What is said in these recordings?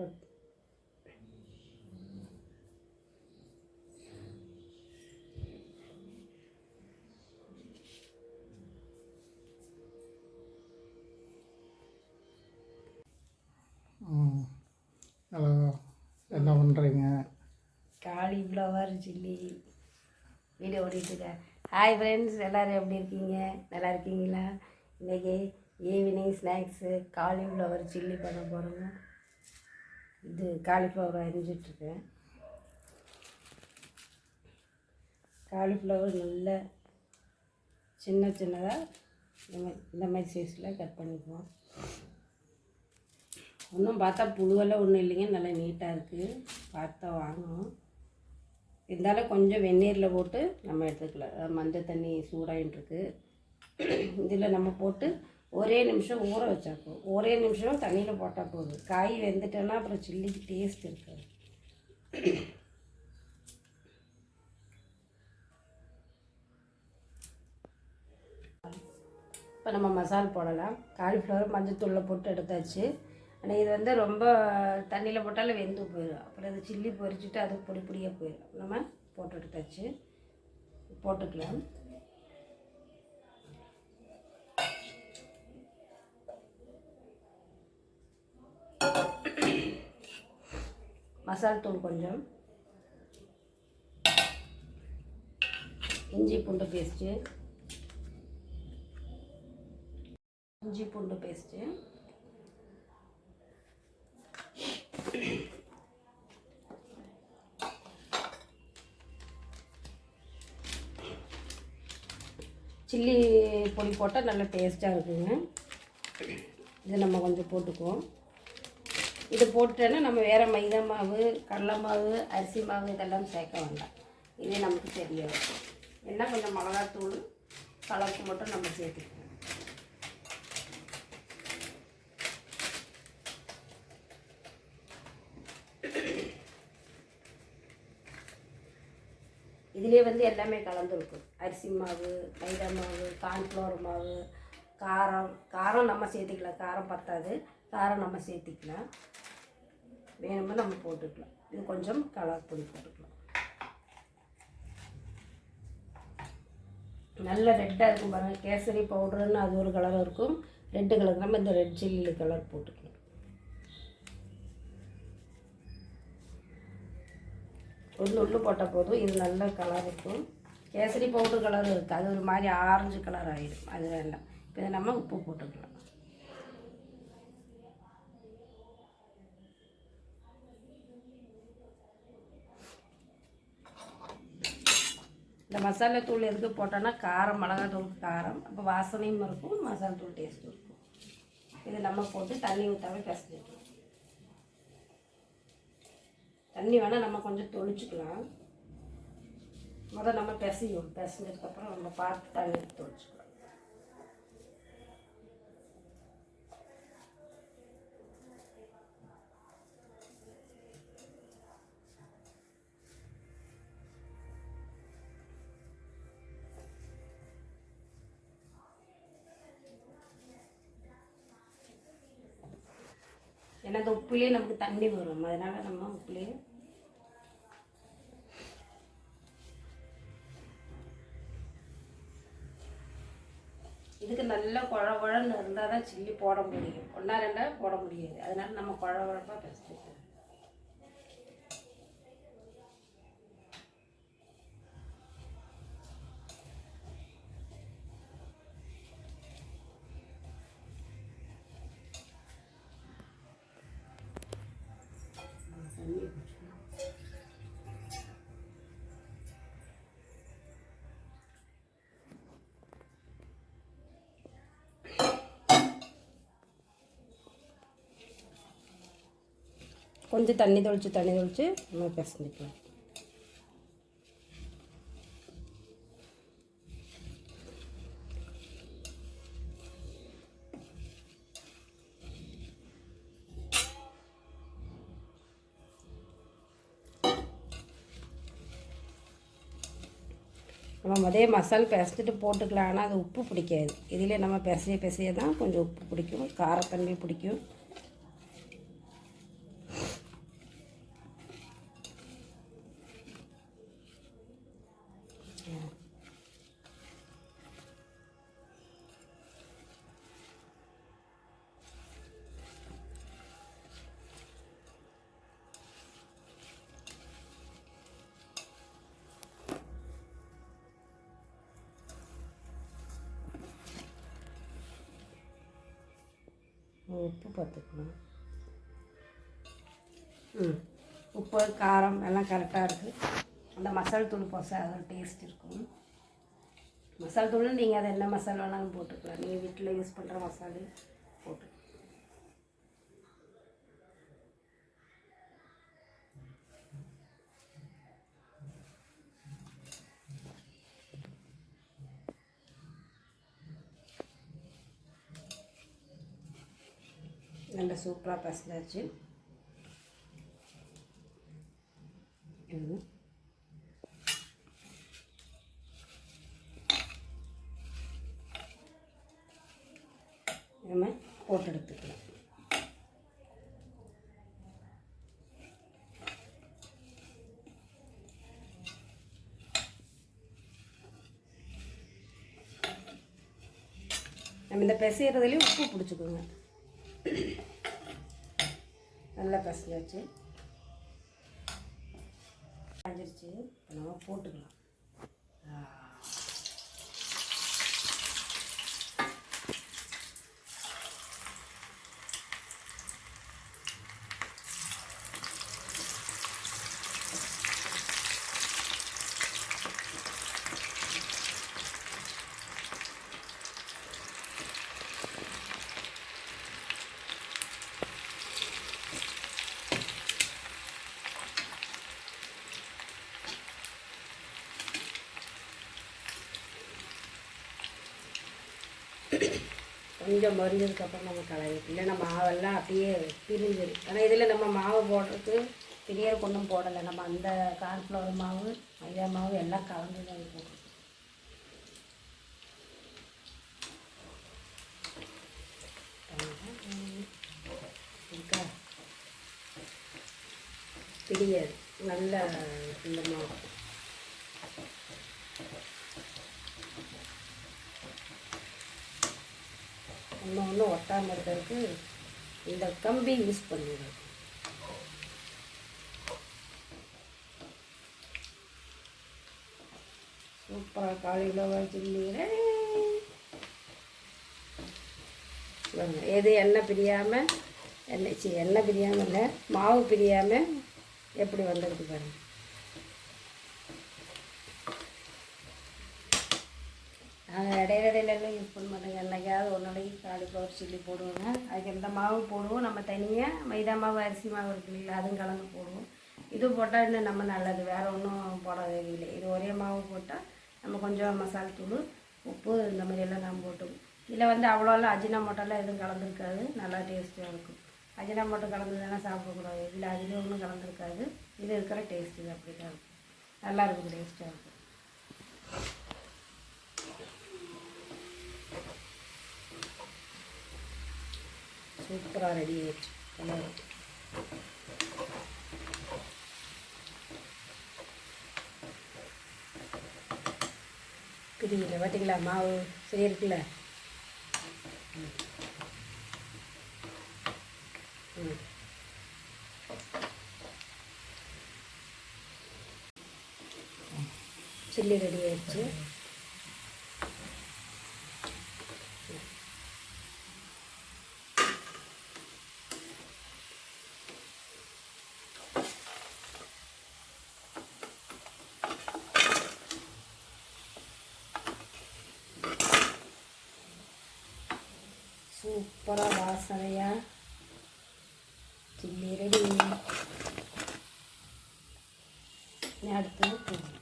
தொட் hello என்ன பண்ணுறீங்க cauliflower chilli video ஓடிட்டுருக்கேன் ஹாய் ஃப்ரெண்ட்ஸ் எல்லோரும் எப்படி இருக்கீங்க? நல்லா இருக்கீங்களா? இன்றைக்கி ஈவினிங் ஸ்நாக்ஸு காலிஃப்ளவர் சில்லி பண்ண போகிறோங்க இது காலிஃப்ளவர் அரிஞ்சிட்ருக்கேன் காலிஃப்ளவர் நல்ல சின்ன சின்னதாக இந்த மாதிரி இந்த மாதிரி சைஸில் கட் பண்ணிக்குவோம். ஒன்றும் பார்த்தா புழுவெல்லாம் ஒன்றும் இல்லைங்க நல்லா நீட்டாக இருக்குது பார்த்தா வாங்கணும் இருந்தாலும் கொஞ்சம் வெந்நீரில் போட்டு நம்ம எடுத்துக்கலாம். மஞ்சள் தண்ணி சூடாகிட்டுருக்கு இதில் நம்ம போட்டு ஒரே நிமிஷம் ஊற வச்சா போதும். ஒரே நிமிஷம் தண்ணியில் போட்டால் போதும். காய் வெந்துட்டோன்னா அப்புறம் சில்லிக்கு டேஸ்ட் இருக்காது. இப்போ நம்ம மசால் போடலாம். காலிஃப்ளவர் மஞ்சத்தூளில் போட்டு எடுத்தாச்சு. ஆனால் இது வந்து ரொம்ப தண்ணியில் போட்டாலும் வெந்து போயிடும். அப்புறம் அது சில்லி பொரிச்சிட்டு அது பொடி பொடியாக போயிடும். நம்ம போட்டு எடுத்தாச்சு. போட்டுக்கலாம். மசால் தூள் கொஞ்சம். இஞ்சி பூண்டு பேஸ்ட்டு. இஞ்சி பூண்டு பேஸ்ட்டு. சில்லி பொடி போட்டால் நல்லா டேஸ்ட்டாக இருக்குங்க. இது நம்ம கொஞ்சம் போட்டுக்குவோம். இது போட்டுட்டோன்னா நம்ம வேறு மைதா மாவு கடலை மாவு அரிசி மாவு இதெல்லாம் சேர்க்க வேண்டாம். இதே நமக்கு தெரியாது என்ன கொஞ்சம் மிளகாத்தூள் கலருக்கு மட்டும் நம்ம சேர்த்துக்கணும். இதுலேயே வந்து எல்லாமே கலந்துருக்கும். அரிசி மாவு மைதா மாவு கார்ன்ஃப்ளவர் மாவு காரம் காரம் நம்ம சேர்த்திக்கலாம். காரம் பத்தாது. காரம் நம்ம சேர்த்திக்கலாம். வேணுமோ நம்ம போட்டுக்கலாம். இது கொஞ்சம் கலர் பொடி போட்டுக்கலாம். நல்ல ரெட்டாக இருக்கும் பாருங்கள் கேசரி பவுடருன்னு அது ஒரு கலர் இருக்கும். ரெட்டு கலர் நம்ம இந்த ரெட் சில்லி கலர் போட்டுக்கலாம். ஒன்று உள்ளு போட்டால் போதும். இது நல்ல கலர் இருக்கும். கேசரி பவுடர் கலர் இருக்குது அது ஒரு மாதிரி ஆரஞ்சு கலர் ஆகிடும் அது வேண்டாம். இப்போ நம்ம உப்பு போட்டுக்கலாம். இந்த மசாலா தூள் எதுக்கு போட்டோன்னா காரம் மிளகாய் தூள் காரம் அப்போ வாசனையும் இருக்கும் மசாலா தூள் டேஸ்ட்டும் இருக்கும். இது நம்ம போட்டு தண்ணி ஊற்றாமல் பிசைஞ்சிக்கலாம் தண்ணி வேணால் நம்ம கொஞ்சம் தொளிச்சுக்கலாம். முதல் நம்ம பிசையும். பிசைஞ்சதுக்கப்புறம் நம்ம பார்த்து தண்ணி தொளிச்சுக்கலாம். ஏன்னா அந்த உப்புலேயே நமக்கு தண்ணி வரும். அதனால் நம்ம உப்புலேயே இதுக்கு நல்ல குழ குழன்னு இருந்தால் தான் சில்லி போட முடியும். ஒன்றா ரெண்டாக போட முடியாது. அதனால் நம்ம குழ குழப்பாக பேசிட்டு கொஞ்சம் தண்ணி தொளிச்சு தண்ணி தொளிச்சு நம்ம பிசைஞ்சிக்கலாம். நம்ம அதே மசால் பிசைஞ்சிட்டு போட்டுக்கலாம் ஆனால் அது உப்பு பிடிக்காது. இதிலே நம்ம பிசைய பிசைய தான் கொஞ்சம் உப்பு பிடிக்கும் காரத்தன்மை பிடிக்கும். உப்பு பார்த்துக்கணும். ம். உப்பு காரம் எல்லாம் கரெக்டாக இருக்குது அந்த மசால் தூள் போச அதோட டேஸ்ட் இருக்கும். மசால் தூள் நீங்கள் அதை என்ன மசாலா வேணாலும் போட்டுக்கலாம். நீங்கள் வீட்டில் யூஸ் பண்ணுற மசாலு போட்டு நல்ல சூப்பராக பசிதாச்சு இது நம்ம போட்டு எடுத்துக்கலாம் நம்ம இந்த பிசைகிறதுலேயும் உப்பு பிடிச்சிக்கோங்க நல்லா பசியாச்சு. காஞ்சிருச்சு. இப்போ நம்ம போட்டுக்கலாம். கொஞ்சம் மறிஞ்சதுக்கப்புறம் நம்ம கலையிட இல்லை நம்ம மாவெல்லாம் அப்படியே பிரிஞ்சிடும் ஆனால் இதில் நம்ம மாவு போடுறதுக்கு பிரியர் கொண்டும் போடலை. நம்ம அந்த கார்ன்ஃப்ளவர் மாவு மைதா மாவு எல்லாம் கலந்து தான் போடுறோம். இருக்கா? நல்ல இந்த மாவு. ஒன்று ஒன்று ஒட்டாமல் இருக்கிறதுக்கு இந்த கம்பி யூஸ் பண்ணிடுறோம் சூப்பராக காலிஃப்ளவர் சில்லி எது எண்ணெய் பிரியாமல் எண்ணெய் சி எண்ணெய் பிரியாமல் இல்லை மாவு பிரியாமல் எப்படி வந்திருக்கு பாருங்கள் நாங்கள் இடையில இடையில யூஸ் பண்ண மாட்டோங்க என்னைக்காவது ஒரு நாளைக்கு காலிஃப்ளவர் சில்லி போடுவோங்க அதுக்கு எந்த மாவும் போடுவோம். நம்ம தனியாக மைதா மாவு அரிசி மாவு இருக்கு இல்லை அதுவும் கலந்து போடுவோம். இது போட்டால் இன்னும் நம்ம நல்லது. வேறு ஒன்றும் போட தேவையில்லை இது ஒரே மாவு போட்டால் நம்ம கொஞ்சம் மசாலா தூள் உப்பு இந்த மாதிரியெல்லாம் நம்ம போட்டுவோம் இதில் வந்து அவ்வளோலாம் அஜினாமோட்டோலாம் எதுவும் கலந்துருக்காது. நல்லா டேஸ்ட்டாக இருக்கும். அஜினாமோட்டோ தானே சாப்பிடக்கூடாது. இதில் அதில் ஒன்றும் கலந்துருக்காது. இது இருக்கிற டேஸ்ட்டு அப்படி தான் இருக்கும். நல்லா இருக்கும் டேஸ்ட்டாக இருக்கும். சூப்பராக ரெடி ஆயிடுச்சு கலர் பிரியல பார்த்தீங்களா மாவு சரி இருக்குல்ல ம். ம். சில்லி ரெடி ஆயிடுச்சு சூப்பராக வாசனையாக சில்லி ரெடி அடுத்தது பூரி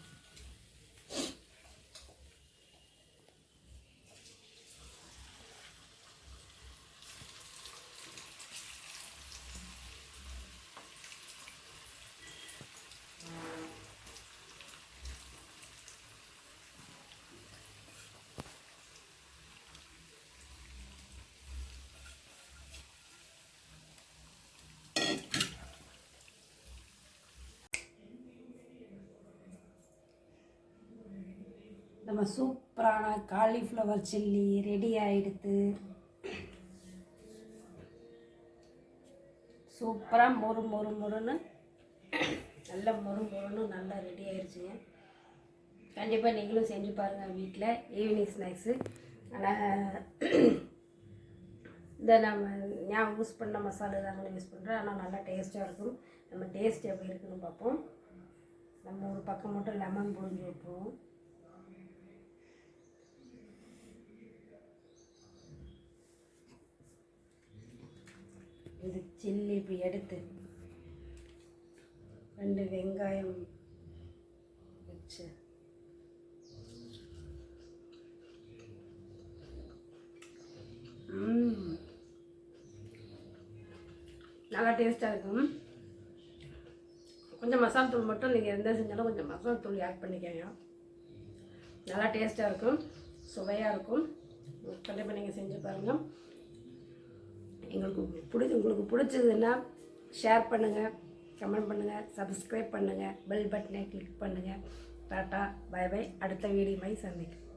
நம்ம சூப்பரான காலிஃப்ளவர் சில்லி ரெடி ஆகிடுது சூப்பராக மொறு மொறு மொறுன்னு. நல்ல மொறு மொறுன்னு நல்லா ரெடி ஆயிடுச்சுங்க கண்டிப்பாக நீங்களும் செஞ்சு பாருங்கள் வீட்டில் ஈவினிங் ஸ்நாக்ஸு ஆனால் இந்த நம்ம நான் யூஸ் பண்ண மசாலா தாங்க யூஸ் பண்ணுறேன் ஆனால் நல்லா டேஸ்ட்டாக இருக்கும். நம்ம டேஸ்ட் எப்படி இருக்குன்னு பார்ப்போம். நம்ம ஒரு பக்கம் மட்டும் லெமன் புழிஞ்சு வைப்போம். இது சில்லி இப்படி எடுத்து ரெண்டு வெங்காயம் வச்சு. நல்லா டேஸ்ட்டாக இருக்கும். கொஞ்சம் மசாலா தூள் மட்டும் நீங்கள் எந்த செஞ்சாலும் கொஞ்சம் மசாலா தூள் ஆட் பண்ணிக்கோங்க. நல்லா டேஸ்ட்டாக இருக்கும். சுவையாக இருக்கும். கண்டிப்பாக நீங்கள் செஞ்சு பாருங்கள் எங்களுக்கு பிடிச்சி உங்களுக்கு பிடிச்சதுன்னா ஷேர் பண்ணுங்கள் கமெண்ட் பண்ணுங்கள் சப்ஸ்கிரைப் பண்ணுங்கள் பெல் பட்டனை கிளிக் பண்ணுங்கள் டாட்டா பை பை அடுத்த வீடியோ மாதிரி சந்திக்கும்